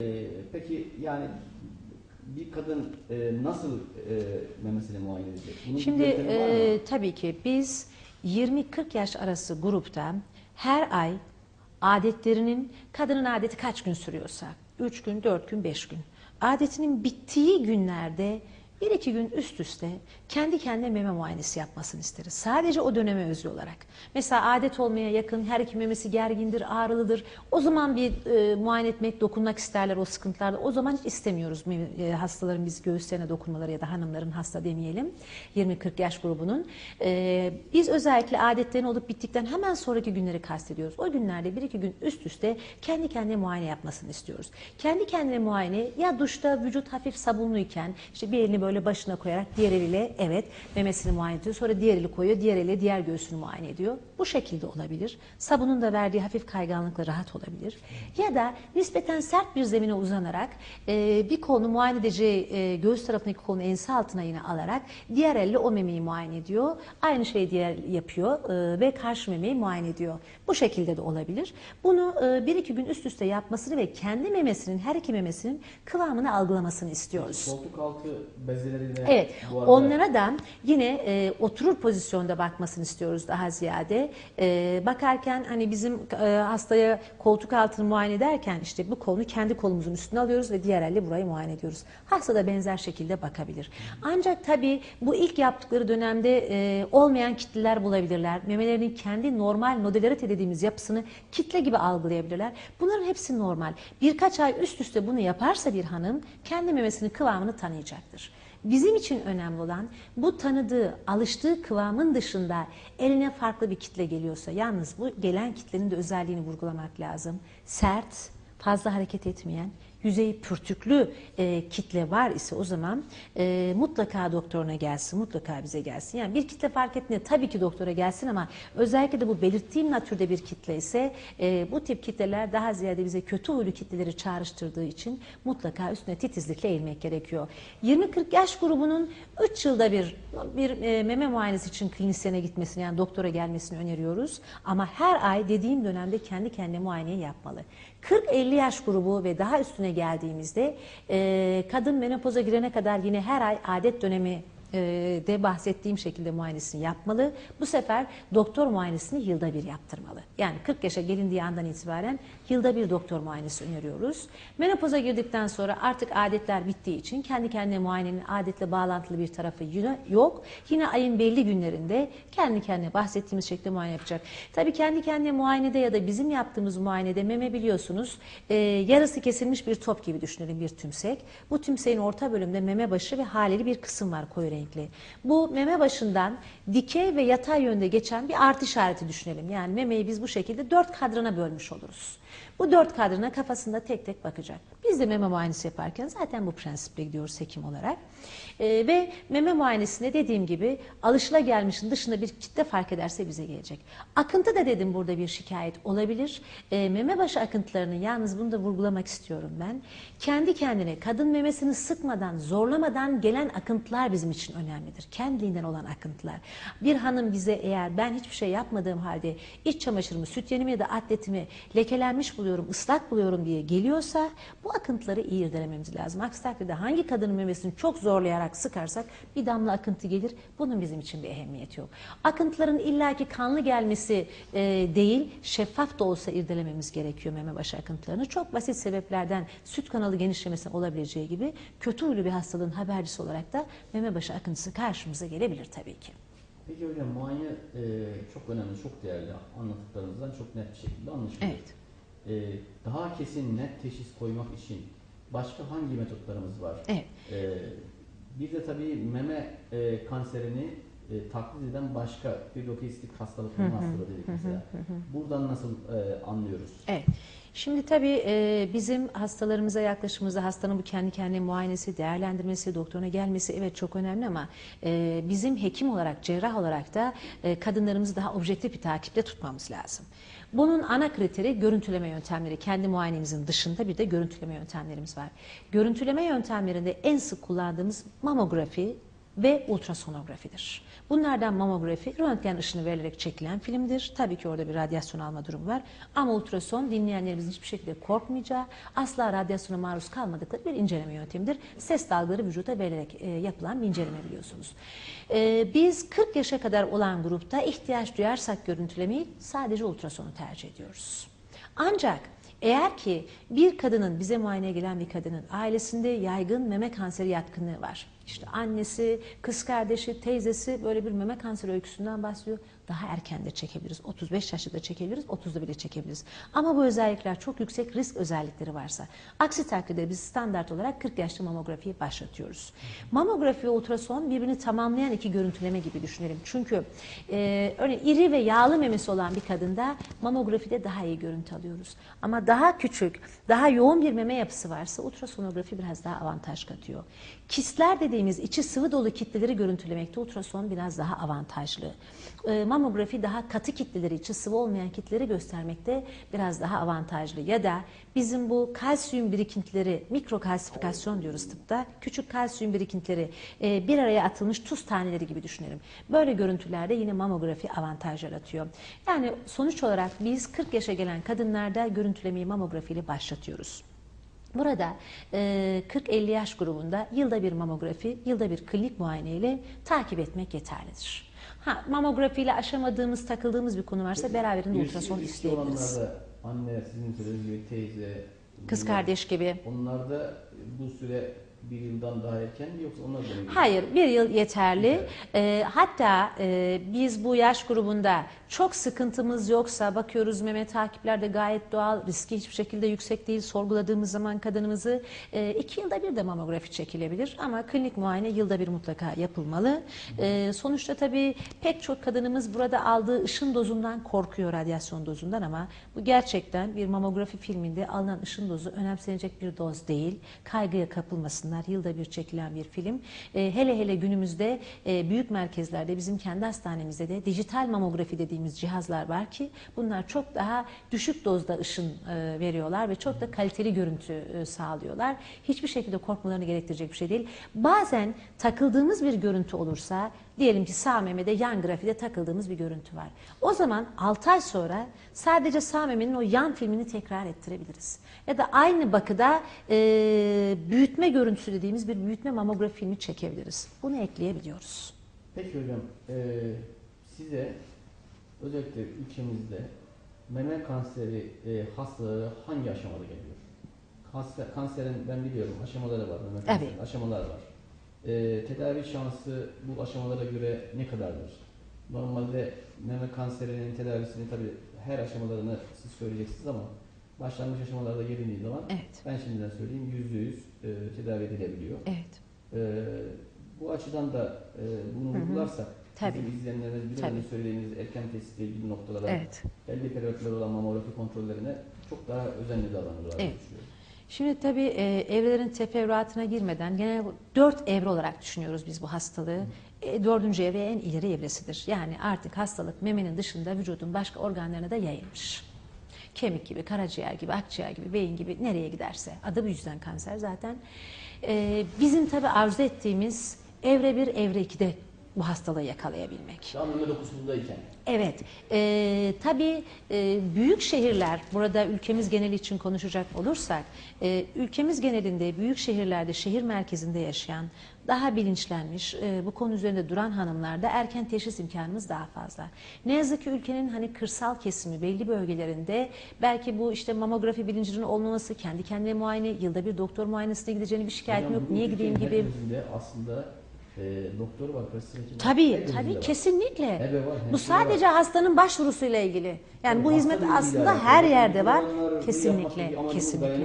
Ee, peki yani bir kadın e, nasıl e, memesini muayene edecek? Bunun Şimdi e, tabii ki biz 20-40 yaş arası grupta her ay adetlerinin kadının adeti kaç gün sürüyorsa? 3 gün, 4 gün, 5 gün. Adetinin bittiği günlerde bir iki gün üst üste kendi kendine meme muayenesi yapmasını isteriz. Sadece o döneme özgü olarak. Mesela adet olmaya yakın her iki memesi gergindir, ağrılıdır. O zaman bir e, muayene etmek, dokunmak isterler o sıkıntılarda. O zaman hiç istemiyoruz e, hastaların biz göğüslerine dokunmaları ya da hanımların hasta demeyelim. 20-40 yaş grubunun. E, biz özellikle adetlerin olup bittikten hemen sonraki günleri kastediyoruz. O günlerde bir iki gün üst üste kendi kendine muayene yapmasını istiyoruz. Kendi kendine muayene ya duşta vücut hafif sabunluyken işte bir elini böyle başına koyarak diğer eliyle evet memesini muayene ediyor. Sonra diğer eli koyuyor, diğer eliyle diğer göğsünü muayene ediyor. Bu şekilde olabilir. Sabunun da verdiği hafif kayganlıkla rahat olabilir. Ya da nispeten sert bir zemine uzanarak e, bir kolunu muayene edeceği e, göğüs tarafındaki kolunu ense altına yine alarak diğer elle o memeyi muayene ediyor. Aynı şeyi diğer yapıyor e, ve karşı memeyi muayene ediyor. Bu şekilde de olabilir. Bunu e, bir iki gün üst üste yapmasını ve kendi memesinin her iki memesinin kıvamını algılamasını istiyoruz. Koltuk altı bezeleriyle Evet, arada onlara da yine e, oturur pozisyonda bakmasını istiyoruz daha ziyade. E, bakarken hani bizim e, hastaya koltuk altını muayene ederken işte bu kolunu kendi kolumuzun üstüne alıyoruz ve diğer elle burayı muayene ediyoruz. Hasta da benzer şekilde bakabilir. Ancak tabii bu ilk yaptıkları dönemde e, olmayan kitleler bulabilirler. Memelerinin kendi normal nodularite dediğimiz yapısını kitle gibi algılayabilirler. Bunların hepsi normal. Birkaç ay üst üste bunu yaparsa bir hanım kendi memesinin kıvamını tanıyacaktır. Bizim için önemli olan bu tanıdığı, alıştığı kıvamın dışında eline farklı bir kitle geliyorsa yalnız bu gelen kitlenin de özelliğini vurgulamak lazım. Sert, fazla hareket etmeyen, yüzeyi pürtüklü e, kitle var ise o zaman e, mutlaka doktoruna gelsin, mutlaka bize gelsin. Yani bir kitle fark etmiyor. Tabii ki doktora gelsin ama özellikle de bu belirttiğim natürde bir kitle ise e, bu tip kitleler daha ziyade bize kötü huylu kitleleri çağrıştırdığı için mutlaka üstüne titizlikle eğilmek gerekiyor. 20-40 yaş grubunun 3 yılda bir bir e, meme muayenesi için klinisyene gitmesini yani doktora gelmesini öneriyoruz. Ama her ay dediğim dönemde kendi kendine muayeneyi yapmalı. 40-50 yaş grubu ve daha üstüne geldiğimizde e, kadın menopoza girene kadar yine her ay adet dönemi de bahsettiğim şekilde muayenesini yapmalı. Bu sefer doktor muayenesini yılda bir yaptırmalı. Yani 40 yaşa gelindiği andan itibaren yılda bir doktor muayenesi öneriyoruz. Menopoza girdikten sonra artık adetler bittiği için kendi kendine muayenenin adetle bağlantılı bir tarafı yok. Yine ayın belli günlerinde kendi kendine bahsettiğimiz şekilde muayene yapacak. Tabii kendi kendine muayenede ya da bizim yaptığımız muayenede meme biliyorsunuz e, yarısı kesilmiş bir top gibi düşünelim bir tümsek. Bu tümseğin orta bölümünde meme başı ve haleli bir kısım var koyu renkli. Bu meme başından dikey ve yatay yönde geçen bir artı işareti düşünelim. Yani memeyi biz bu şekilde dört kadrana bölmüş oluruz. Bu dört kadrana kafasında tek tek bakacak. Biz de meme muayenesi yaparken zaten bu prensiple gidiyoruz hekim olarak. Ee, ve meme muayenesinde dediğim gibi alışılagelmişin dışında bir kitle fark ederse bize gelecek. Akıntı da dedim burada bir şikayet olabilir. Ee, meme başı akıntılarını yalnız bunu da vurgulamak istiyorum ben. Kendi kendine kadın memesini sıkmadan, zorlamadan gelen akıntılar bizim için önemlidir. Kendiliğinden olan akıntılar. Bir hanım bize eğer ben hiçbir şey yapmadığım halde iç çamaşırımı, süt yenimi ya da atletimi lekelenmiş buluyorum, ıslak buluyorum diye geliyorsa bu akıntıları iyi irdelememiz lazım. Aksi takdirde hangi kadının memesini çok zorlayarak sıkarsak bir damla akıntı gelir. Bunun bizim için bir ehemmiyeti yok. Akıntıların illaki kanlı gelmesi e, değil, şeffaf da olsa irdelememiz gerekiyor meme başı akıntılarını. Çok basit sebeplerden süt kanalı genişlemesi olabileceği gibi kötü huylu bir hastalığın habercisi olarak da meme başı akıntısı karşımıza gelebilir tabii ki. Peki hocam muayene e, çok önemli, çok değerli. Anlattıklarınızdan çok net bir şekilde anlaşılıyor. Evet. E, daha kesin net teşhis koymak için başka hangi metotlarımız var? Evet. E, bir de tabii meme e, kanserini e, taklit eden başka filokistik hastalık, meme hastalığı dedik mesela. Buradan nasıl e, anlıyoruz? Evet. Şimdi tabii e, bizim hastalarımıza yaklaşımımızda hastanın bu kendi kendine muayenesi, değerlendirmesi, doktoruna gelmesi evet çok önemli ama e, bizim hekim olarak, cerrah olarak da e, kadınlarımızı daha objektif bir takiple tutmamız lazım. Bunun ana kriteri görüntüleme yöntemleri. Kendi muayenemizin dışında bir de görüntüleme yöntemlerimiz var. Görüntüleme yöntemlerinde en sık kullandığımız mamografi, ve ultrasonografidir. Bunlardan mamografi röntgen ışını verilerek çekilen filmdir. Tabii ki orada bir radyasyon alma durumu var. Ama ultrason dinleyenlerimizin hiçbir şekilde korkmayacağı, asla radyasyona maruz kalmadıkları bir inceleme yöntemidir. Ses dalgaları vücuda verilerek e, yapılan bir inceleme biliyorsunuz. E, biz 40 yaşa kadar olan grupta ihtiyaç duyarsak görüntülemeyi sadece ultrasonu tercih ediyoruz. Ancak eğer ki bir kadının, bize muayeneye gelen bir kadının ailesinde yaygın meme kanseri yatkınlığı var. İşte annesi, kız kardeşi, teyzesi böyle bir meme kanseri öyküsünden bahsediyor. Daha erken de çekebiliriz. 35 yaşta da çekebiliriz, 30'da bile çekebiliriz. Ama bu özellikler çok yüksek risk özellikleri varsa. Aksi takdirde biz standart olarak 40 yaşta mamografiyi başlatıyoruz. Mamografi ve ultrason birbirini tamamlayan iki görüntüleme gibi düşünelim. Çünkü e, örneğin iri ve yağlı memesi olan bir kadında mamografide daha iyi görüntü alıyoruz. Ama daha küçük, daha yoğun bir meme yapısı varsa ultrasonografi biraz daha avantaj katıyor. Kistler dediğimiz içi sıvı dolu kitleleri görüntülemekte ultrason biraz daha avantajlı. E, mamografi daha katı kitleleri, içi sıvı olmayan kitleleri göstermekte biraz daha avantajlı. Ya da bizim bu kalsiyum birikintileri, mikrokalsifikasyon diyoruz tıpta, küçük kalsiyum birikintileri e, bir araya atılmış tuz taneleri gibi düşünelim. Böyle görüntülerde yine mamografi avantaj yaratıyor. Yani sonuç olarak biz 40 yaşa gelen kadınlarda görüntülemeyi mamografiyle başlatıyoruz. Burada e, 40-50 yaş grubunda yılda bir mamografi, yılda bir klinik muayene ile takip etmek yeterlidir. Ha, mamografiyle aşamadığımız, takıldığımız bir konu varsa beraberinde ultrason isteyebiliriz. anne, sizin söylediğiniz gibi teyze, Kız kardeş gibi. Onlarda bu süre bir yıldan daha erken mi yoksa onlar da mı? Hayır, bir yıl yeterli. Yeterli. Ee, hatta e, biz bu yaş grubunda çok sıkıntımız yoksa bakıyoruz meme takiplerde gayet doğal, riski hiçbir şekilde yüksek değil. Sorguladığımız zaman kadınımızı e, iki yılda bir de mamografi çekilebilir ama klinik muayene yılda bir mutlaka yapılmalı. E, sonuçta tabii pek çok kadınımız burada aldığı ışın dozundan korkuyor, radyasyon dozundan ama bu gerçekten bir mamografi filminde alınan ışın dozu önemsenecek bir doz değil. Kaygıya kapılmasınlar. Yılda bir çekilen bir film. E, hele hele günümüzde e, büyük merkezlerde bizim kendi hastanemizde de dijital mamografi dediğimiz cihazlar var ki bunlar çok daha düşük dozda ışın e, veriyorlar ve çok da kaliteli görüntü e, sağlıyorlar. Hiçbir şekilde korkmalarını gerektirecek bir şey değil. Bazen takıldığımız bir görüntü olursa diyelim ki sağ memede yan grafide takıldığımız bir görüntü var. O zaman 6 ay sonra sadece sağ memenin o yan filmini tekrar ettirebiliriz. Ya da aynı bakıda e, büyütme görüntüsü dediğimiz bir büyütme mamografi filmi çekebiliriz. Bunu ekleyebiliyoruz. Peki hocam, e, size özellikle ülkemizde meme kanseri e, hastaları hangi aşamada geliyor? Kanser, kanserin ben biliyorum aşamaları var, meme kanseri Evet. aşamalar var. E, tedavi şansı bu aşamalara göre ne kadardır? Normalde meme kanserinin tedavisini tabii her aşamalarını siz söyleyeceksiniz ama başlangıç aşamalarda gelindiği zaman Evet. ben şimdiden söyleyeyim yüzde yüz e, tedavi edilebiliyor. Evet. Ee, bu açıdan da e, bunu uygularsak Tabii. bizim izleyenlerimiz biraz Tabii. söylediğiniz erken tespitle ilgili noktalara Evet. belli periyotlar olan mamografi kontrollerine çok daha özenli davranırlar diye Evet. düşünüyorum. Şimdi tabii e, evrelerin teferruatına girmeden genel dört evre olarak düşünüyoruz biz bu hastalığı. E, dördüncü evre en ileri evresidir. Yani artık hastalık memenin dışında vücudun başka organlarına da yayılmış. Kemik gibi, karaciğer gibi, akciğer gibi, beyin gibi nereye giderse. Adı bu yüzden kanser zaten. E, bizim tabii arzu ettiğimiz evre bir, evre ikide bu hastalığı yakalayabilmek. Daha meme dokusundayken Evet, e, tabii e, büyük şehirler, burada ülkemiz geneli için konuşacak olursak, e, ülkemiz genelinde büyük şehirlerde, şehir merkezinde yaşayan, daha bilinçlenmiş, e, bu konu üzerinde duran hanımlarda erken teşhis imkanımız daha fazla. Ne yazık ki ülkenin hani kırsal kesimi belli bölgelerinde belki bu işte mamografi bilincinin olmaması, kendi kendine muayene, yılda bir doktor muayenesine gideceğini bir şikayetim Hocam, yok, niye gideyim gibi. aslında e, doktor var, kastettim. Tabii, tabii kesinlikle. Var, Bu sadece hastanın başvurusuyla ilgili. Yani bu Tabii, hizmet aslında ilgiyle her alakalı. yerde var. Kesinlikle, kesinlikle.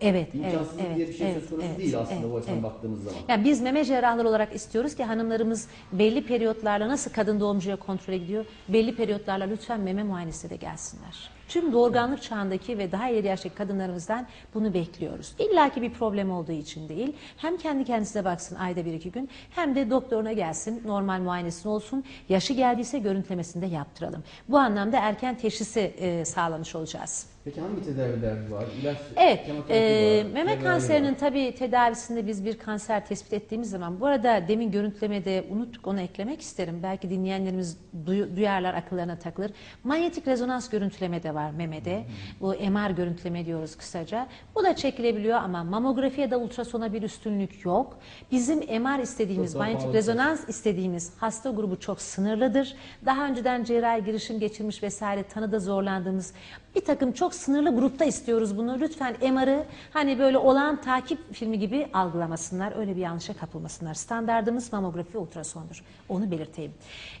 Evet, evet, evet, diye bir şey evet, evet, değil aslında evet, bu açıdan evet. baktığımız zaman. Yani biz meme cerrahları olarak istiyoruz ki hanımlarımız belli periyotlarla nasıl kadın doğumcuya kontrole gidiyor, belli periyotlarla lütfen meme muayenesine de gelsinler. Tüm doğurganlık çağındaki ve daha ileri yaştaki kadınlarımızdan bunu bekliyoruz. İlla ki bir problem olduğu için değil. Hem kendi kendisine baksın ayda bir iki gün hem de doktoruna gelsin, normal muayenesini olsun. Yaşı geldiyse görüntülemesini de yaptıralım. Bu anlamda erken teşhisi e, sağlamış olacağız. Peki hangi tedaviler var? İlaç, Evet, e, var, meme kanserinin var. tabii tedavisinde biz bir kanser tespit ettiğimiz zaman, bu arada demin görüntülemede unuttuk onu eklemek isterim. Belki dinleyenlerimiz duy- duyarlar, akıllarına takılır. Manyetik rezonans görüntüleme de var memede. Bu MR görüntüleme diyoruz kısaca. Bu da çekilebiliyor ama mamografi ya da ultrasona bir üstünlük yok. Bizim MR istediğimiz, Çok manyetik rezonans istediğimiz hasta grubu çok sınırlıdır. Daha önceden cerrahi girişim geçirmiş vesaire tanıda zorlandığımız bir takım çok sınırlı grupta istiyoruz bunu. Lütfen MR'ı hani böyle olağan takip filmi gibi algılamasınlar. Öyle bir yanlışa kapılmasınlar. Standardımız mamografi ultrasondur. Onu belirteyim.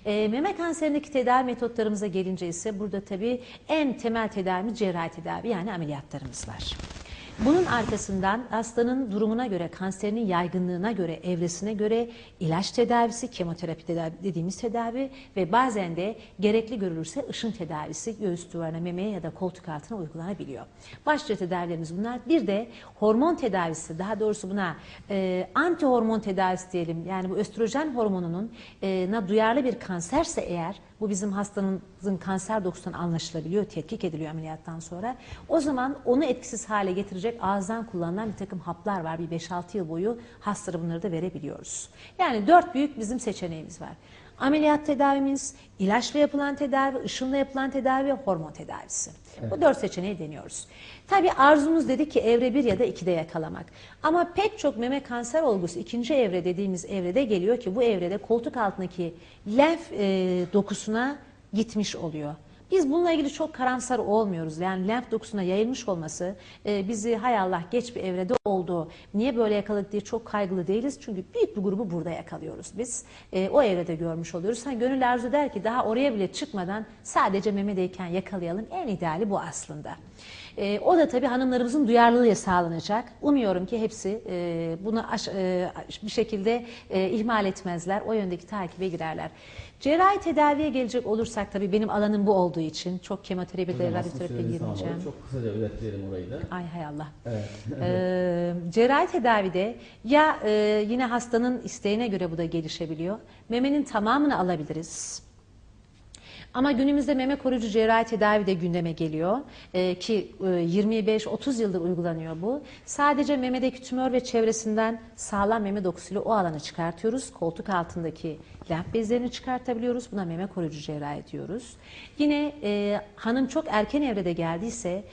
Ee, meme kanserindeki tedavi metotlarımıza gelince ise burada tabii en temel tedavimiz cerrahi tedavi yani ameliyatlarımız var. Bunun arkasından hastanın durumuna göre, kanserinin yaygınlığına göre, evresine göre ilaç tedavisi, kemoterapi tedavi dediğimiz tedavi ve bazen de gerekli görülürse ışın tedavisi göğüs duvarına, memeye ya da koltuk altına uygulanabiliyor. Başlıca tedavilerimiz bunlar. Bir de hormon tedavisi, daha doğrusu buna e, anti hormon tedavisi diyelim. Yani bu östrojen hormonunun e, duyarlı bir kanserse eğer bu bizim hastanın kanser dokusundan anlaşılabiliyor, tetkik ediliyor ameliyattan sonra. O zaman onu etkisiz hale getirecek ağızdan kullanılan bir takım haplar var. Bir 5-6 yıl boyu hastalara bunları da verebiliyoruz. Yani dört büyük bizim seçeneğimiz var. Ameliyat tedavimiz, ilaçla yapılan tedavi, ışınla yapılan tedavi ve hormon tedavisi. Bu dört seçeneği deniyoruz. Tabii arzumuz dedi ki evre 1 ya da 2'de yakalamak. Ama pek çok meme kanser olgusu ikinci evre dediğimiz evrede geliyor ki bu evrede koltuk altındaki lenf e, dokusuna gitmiş oluyor. Biz bununla ilgili çok karamsar olmuyoruz. Yani lenf dokusuna yayılmış olması e, bizi hay Allah geç bir evrede oldu. Niye böyle yakaladık diye çok kaygılı değiliz. Çünkü büyük bir grubu burada yakalıyoruz biz. E, o evrede görmüş oluyoruz. Ha, gönül arzu der ki daha oraya bile çıkmadan sadece memedeyken yakalayalım. En ideali bu aslında. E, o da tabii hanımlarımızın duyarlılığıyla sağlanacak. Umuyorum ki hepsi e, bunu aş- e, bir şekilde e, ihmal etmezler. O yöndeki takibe girerler. Cerrahi tedaviye gelecek olursak tabii benim alanım bu olduğu için çok kemoterapi de Hocam aslında radyoterapi süremiz girmeyeceğim. Çok kısaca özetleyelim orayı da. Ay hay Allah. Evet. Ee, cerrahi tedavide ya e, yine hastanın isteğine göre bu da gelişebiliyor. Memenin tamamını alabiliriz. Ama günümüzde meme koruyucu cerrahi tedavi de gündeme geliyor Ee, ki e, 25-30 yıldır uygulanıyor bu. Sadece memedeki tümör ve çevresinden sağlam meme dokusuyla o alanı çıkartıyoruz. Koltuk altındaki lenf bezlerini çıkartabiliyoruz. Buna meme koruyucu cerrahi diyoruz. Yine e, hanım çok erken evrede geldiyse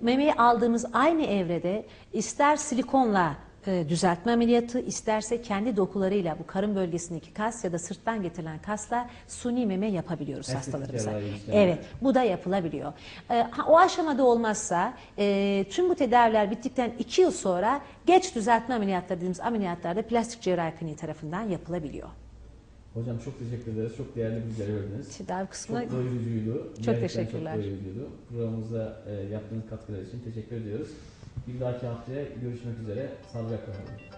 memeyi aldığımız aynı evrede ister silikonla e, düzeltme ameliyatı isterse kendi dokularıyla bu karın bölgesindeki kas ya da sırttan getirilen kasla suni meme yapabiliyoruz Estetik hastalarımıza. Evet, bu da yapılabiliyor. E, ha, o aşamada olmazsa e, tüm bu tedaviler bittikten iki yıl sonra geç düzeltme ameliyatları dediğimiz ameliyatlarda plastik cerrahi kliniği tarafından yapılabiliyor. Hocam çok teşekkür ederiz. Çok değerli bilgiler verdiniz. Tedavi kısmına Çok doyurucuydu. Çok Gerçekten teşekkürler. Çok doyurucuydu. Programımıza e, yaptığınız katkılar için teşekkür ediyoruz. Bir dahaki haftaya görüşmek üzere. Sağlıcakla kalın.